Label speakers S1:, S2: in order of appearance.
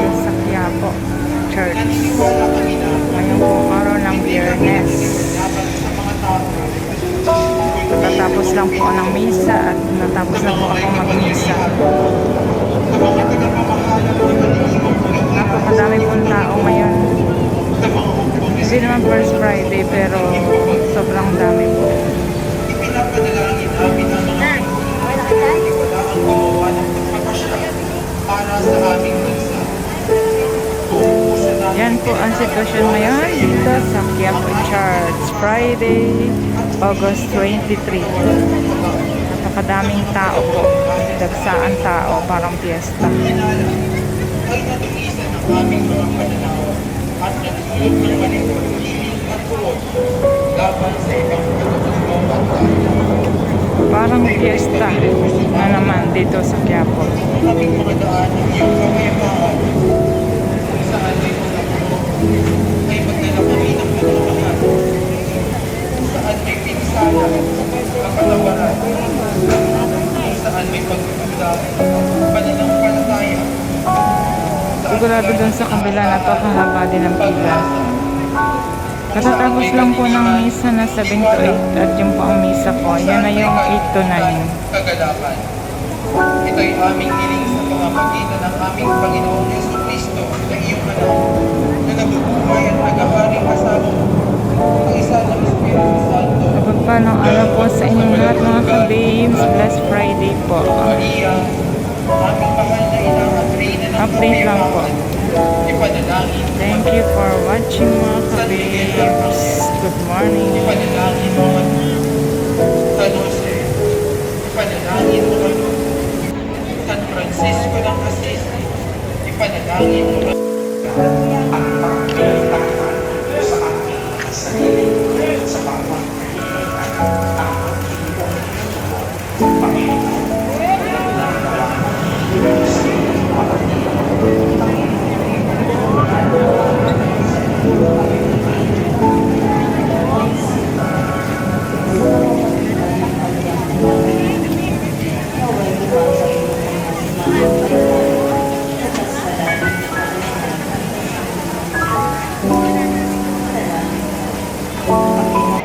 S1: natin
S2: sa
S1: Quiapo Church. Ngayon po
S2: araw ng Biyernes. Natapos lang po ng misa at natapos na po ako mag-misa.
S1: Yan po ang sitwasyon ngayon dito sa Quiapo Church. Friday, August 23. Napakadaming tao po. Dagsaan tao, parang piyesta.
S2: ay natulisan ng aming mga pananaw at nagsulot ng maling pagpiling at tulot laban sa tayo.
S1: Parang piyesta na naman dito sa Quiapo. Sigurado dun sa kabila, napakahaba din ang pila. Katatapos lang po ng misa na 7 to 8 at yun po ang misa ko. Yan na yung 8 to 9.
S2: Kagalakan. Ito'y aming hiling sa pamamagitan ng aming Panginoong Yeso Kristo na iyong anak na nabubuhay at naghaharing kasama mo ang isa ng Espiritu Santo.
S1: Napagpalang araw po sa inyong lahat mga kababes. Blessed Friday po.
S2: Maria,
S1: Update lang po. Thank you for watching mga kababes. Good morning.
S2: Ipanalangin mo kami. San Francisco ng Assisi, ipanalangin mo kami.